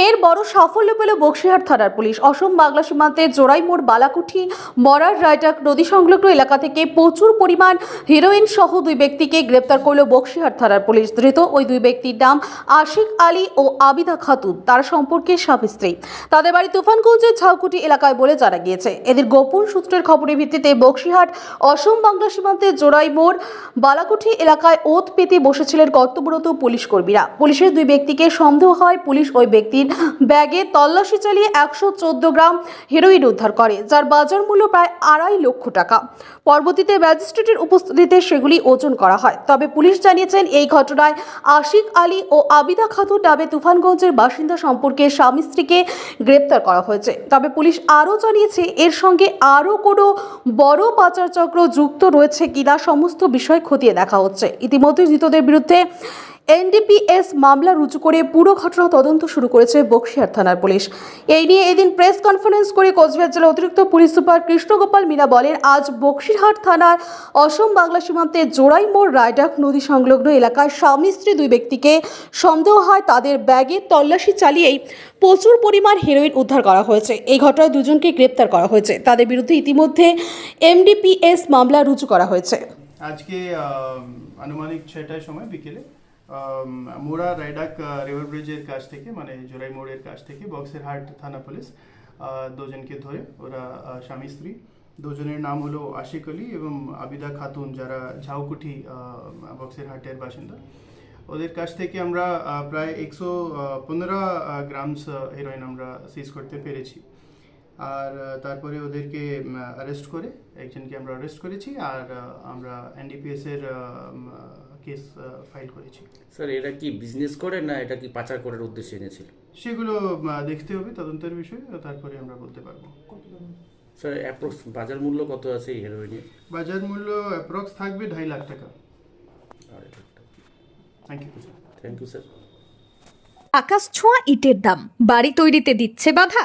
ফের বড় সাফল্য পেল বক্সিহাট থানার পুলিশ। অসম বাংলা সীমান্তে জোড়াইমোড় বালাকুঠি মরার রায়টাক নদী সংলগ্ন এলাকা থেকে প্রচুর পরিমাণ হিরোইন সহ দুই ব্যক্তিকে গ্রেপ্তার করল বক্সিহাট থানার পুলিশ। ধৃত ওই দুই ব্যক্তির নাম আশিক আলী ও আবিদা খাতুন। তার সম্পর্কে স্বামী স্ত্রী তাদের বাড়ি তুফানগঞ্জের ঝাউকুটি এলাকায় বলে জানা গিয়েছে। এদের গোপন সূত্রের খবরের ভিত্তিতে বক্সিহাট অসম বাংলা সীমান্তে জোড়াইমোড় বালাকুঠি এলাকায় ওত পেতে বসেছিলেন কর্তব্যরত পুলিশ কর্মীরা। পুলিশের দুই ব্যক্তিকে সন্দেহ হয় পুলিশ ওই ব্যক্তির ব্যাগে তল্লাশি চালিয়ে একশো চোদ্দ গ্রাম হেরোইন উদ্ধার করে, যার বাজার মূল্য প্রায় আড়াই লক্ষ টাকা। পরবর্তীতে ম্যাজিস্ট্রেটের উপস্থিতিতে সেগুলি ওজন করা হয়। তবে পুলিশ জানিয়েছেন, এই ঘটনায় আশিক আলী ও আবিদা খাতুন নামে তুফানগঞ্জের বাসিন্দা সম্পর্কে স্বামী স্ত্রীকে গ্রেপ্তার করা হয়েছে। তবে পুলিশ আরও জানিয়েছে, এর সঙ্গে আরও কোনো বড় পাচার চক্র যুক্ত রয়েছে কিনা সমস্ত বিষয় খতিয়ে দেখা হচ্ছে। ইতিমধ্যে ধৃতদের বিরুদ্ধে এনডিপিএস মামলা রুজু করে পুরো ঘটনা তদন্ত শুরু করেছে বক্সিয়ার থানার পুলিশ। এই নিয়ে এদিন প্রেস কনফারেন্স করে কোচবিহার জেলা অতিরিক্ত পুলিশ সুপার কৃষ্ণগোপাল মিনা বলেন, আজ বক্সিরহাট থানার অসম বাংলা সীমান্তে জোড়াইমোড় রায়ডাক নদী সংলগ্ন এলাকায় স্বামী স্ত্রী দুই ব্যক্তিকে সন্দেহ হয় তাদের ব্যাগে তল্লাশি চালিয়েই প্রচুর পরিমাণ হেরোইন উদ্ধার করা হয়েছে। এই ঘটনায় দুজনকে গ্রেপ্তার করা হয়েছে। তাদের বিরুদ্ধে ইতিমধ্যে এমডিপিএস মামলা রুজু করা হয়েছে। আজকে আনুমানিক ছয়টার সময় বিকেলে মোড়া রাইডাক রিভার ব্রিজের কাছ থেকে মানে জোরাই মোড়ের কাছ থেকে বক্সের হাট থানা পুলিশ দুজনকে ধরে ওরা স্বামী, স্ত্রী, দুজনের নাম হলো আশিক আলী এবং আবিদা খাতুন যারা ঝাউকুঠি বক্সের হাটের বাসিন্দা। ওদের কাছ থেকে আমরা প্রায় একশো পনেরো গ্রামস হেরোইন আমরা সিজ করতে পেরেছি। আর তারপরে ওদেরকে অ্যারেস্ট করে একজনকে আমরা অ্যারেস্ট করেছি আর আমরা এনডিপিএস এর কেস ফাইল করেছি। স্যার এটা কি বিজনেস করে না এটা কি পাচার করার উদ্দেশ্যে এনেছিল? সেগুলো দেখতে হবে তদন্তের বিষয়ে তারপরে আমরা বলতে পারব। স্যার অ্যাপ্রক্স বাজার মূল্য কত আছে এই হেরোইনের বাজার মূল্য অ্যাপ্রক্স থাকবে ঢাই লাখ টাকা। Thank you sir thank you sir আকাশ ছোঁয়া ইটের দাম। বাড়ি তৈরিতে দিচ্ছে বাধা।